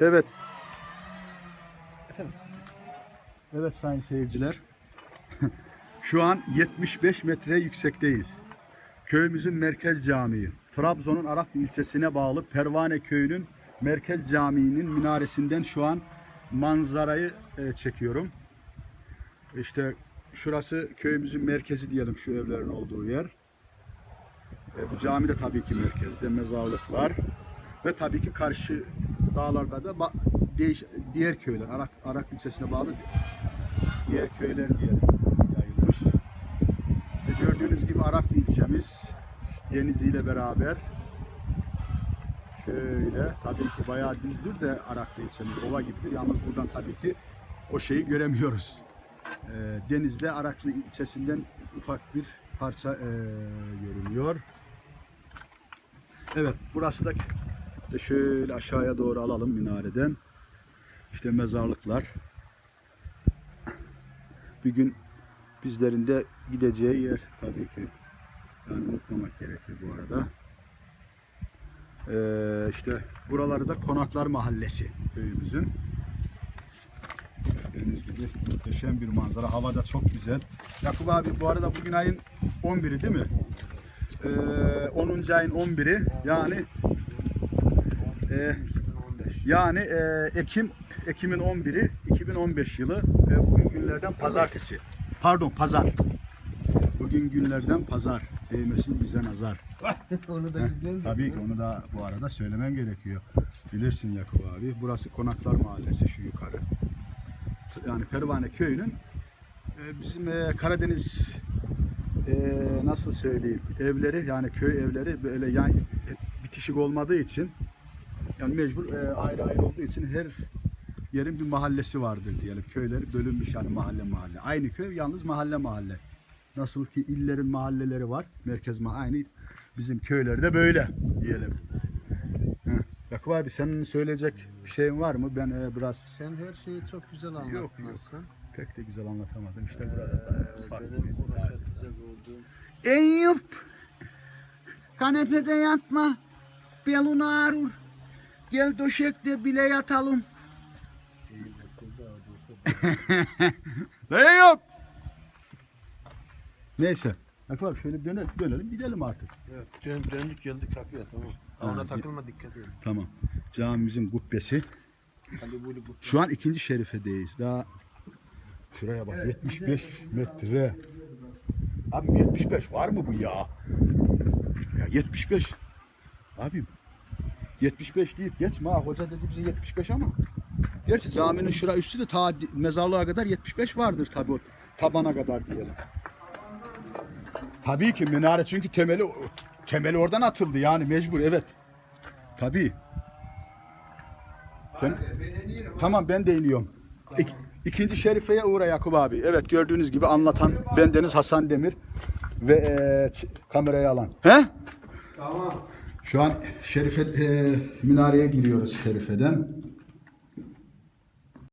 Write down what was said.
Evet. Efendim. Evet sayın seyirciler. Şu an 75 metre yüksekteyiz. Köyümüzün merkez camii. Trabzon'un Araklı ilçesine bağlı Pervane köyünün merkez camiinin minaresinden şu an manzarayı e, çekiyorum. İşte şurası köyümüzün merkezi diyelim şu evlerin olduğu yer. E, bu cami de tabii ki merkezde mezarlık var. Ve tabii ki karşı dağlarda da değiş- diğer köyler, Arak, Arak ilçesine bağlı diğer köyler diyelim yayılmış. Ve gördüğünüz gibi Araklı ilçemiz Denizli ile beraber şöyle tabii ki bayağı düzdür de Araklı ilçemiz ova gibidir. Yalnız buradan tabii ki o şeyi göremiyoruz. Ee, Denizli Araklı ilçesinden ufak bir parça ee, görünüyor. Evet burası da de şöyle aşağıya doğru alalım minareden. İşte mezarlıklar. Bir gün bizlerin de gideceği yer tabii ki. Yani unutmamak gerekir bu arada. Ee, işte buraları da Konaklar Mahallesi köyümüzün. Gördüğünüz gibi muhteşem bir manzara. Hava da çok güzel. Yakup abi bu arada bugün ayın 11'i değil mi? Ee, 10. ayın 11'i yani e, yani e, Ekim Ekim'in 11'i 2015 yılı e, bugün günlerden pazartesi. Pardon pazar. Bugün günlerden pazar. Değmesin bize nazar. Onu da Heh. Tabii ki onu da bu arada söylemem gerekiyor. Bilirsin Yakup abi. Burası Konaklar Mahallesi şu yukarı. Yani Pervane köyünün e, bizim e, Karadeniz e, nasıl söyleyeyim evleri yani köy evleri böyle yan e, bitişik olmadığı için yani mecbur e, ayrı ayrı olduğu için her yerin bir mahallesi vardır diyelim. Köyleri bölünmüş yani mahalle mahalle. Aynı köy yalnız mahalle mahalle. Nasıl ki illerin mahalleleri var. Merkez mahalle aynı bizim köylerde böyle diyelim. Yakup abi senin söyleyecek bir şeyin var mı? Ben e, biraz Sen her şeyi çok güzel yok. anlatmışsın. pek de güzel anlatamadım. İşte burada da Ee, benim ona katacak olduğum Eyüp kanepede yatma belun ağrır gel döşekte bile yatalım. Ne yok? Neyse. Yakup abi şöyle dönelim, dönelim gidelim artık. Evet. Dön, döndük geldik kapıya tamam. Ha, Ona takılma dikkat edin. Tamam. Camimizin kubbesi. Şu an ikinci şerifedeyiz. Daha şuraya bak 75 metre. Abi 75 var mı bu ya? Ya 75. Abim 75 deyip geçme ha. Hoca dedi bize 75 ama. Gerçi caminin şura üstü de ta mezarlığa kadar 75 vardır tabi o tabana kadar diyelim. Tabii ki minare çünkü temeli temeli oradan atıldı yani mecbur evet. Tabii. Tem- Tamam ben de iniyorum. İk, ikinci şerifeye uğra Yakup abi. Evet gördüğünüz gibi anlatan bendeniz Hasan Demir ve e, kamerayı alan. He? Tamam. Şu an şerife e, minareye giriyoruz şerifeden.